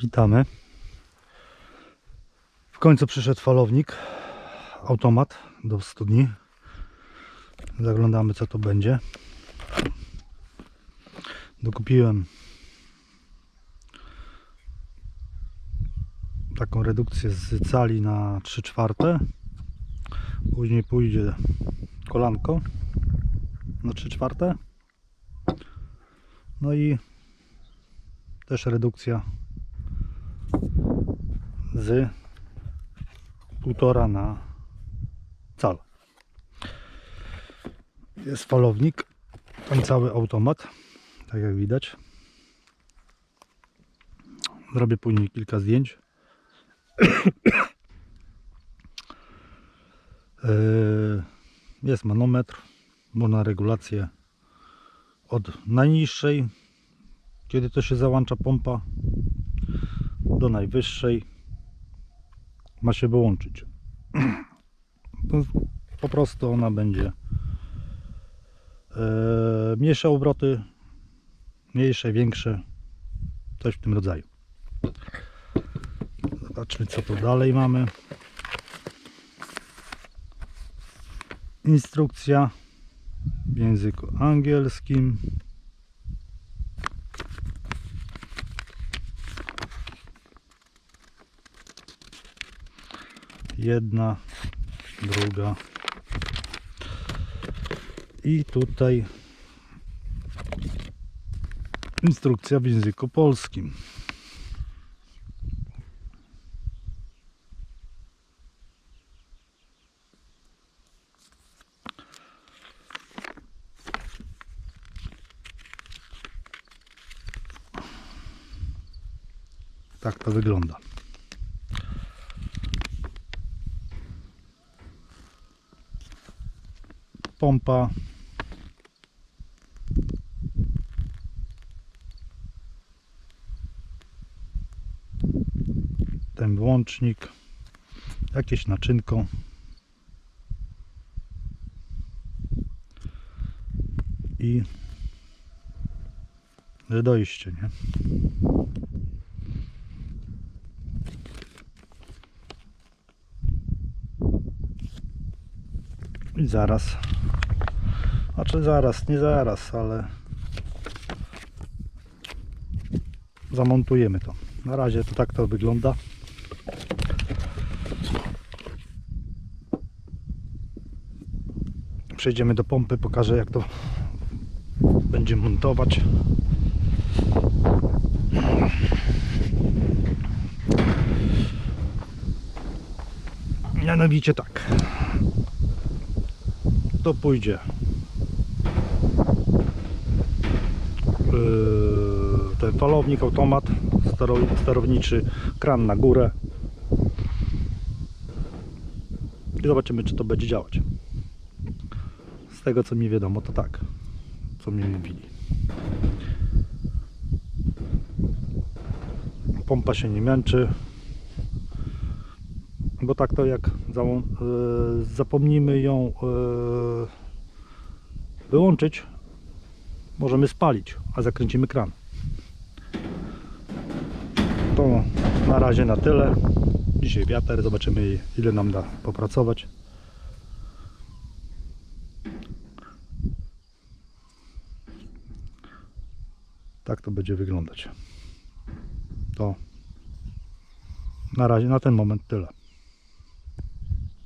Witamy. W końcu przyszedł falownik, automat do studni. Zaglądamy co to będzie. Dokupiłem taką redukcję z cali na 3 czwarte. Później pójdzie kolanko na 3 czwarte. No i też redukcja z półtora na cal. Jest falownik, ten cały automat, tak jak widać. Zrobię później kilka zdjęć. Yy, Jest manometr, można regulację od najniższej, kiedy to się załącza pompa, do najwyższej ma się wyłączyć. Po prostu ona będzie e, mniejsze obroty, mniejsze, większe, coś w tym rodzaju. Zobaczmy co tu dalej mamy. Instrukcja w języku angielskim. Jedna, druga. I tutaj instrukcja w języku polskim. Tak to wygląda. Pompa. Ten włącznik, jakieś naczynko. I dojście, nie? I zaraz znaczy zaraz, nie zaraz, ale zamontujemy to. Na razie to tak to wygląda. Przejdziemy do pompy, pokażę jak to będzie montować. Mianowicie tak. To pójdzie ten falownik, automat stero- sterowniczy, kran na górę. I zobaczymy czy to będzie działać. Z tego co mi wiadomo to tak co mi mówili. Pompa się nie męczy bo tak to jak yy, zapomnimy ją yy, wyłączyć możemy spalić, a zakręcimy kran. To na razie na tyle. Dzisiaj wiatr, zobaczymy ile nam da popracować. Tak to będzie wyglądać. To na razie, na ten moment tyle.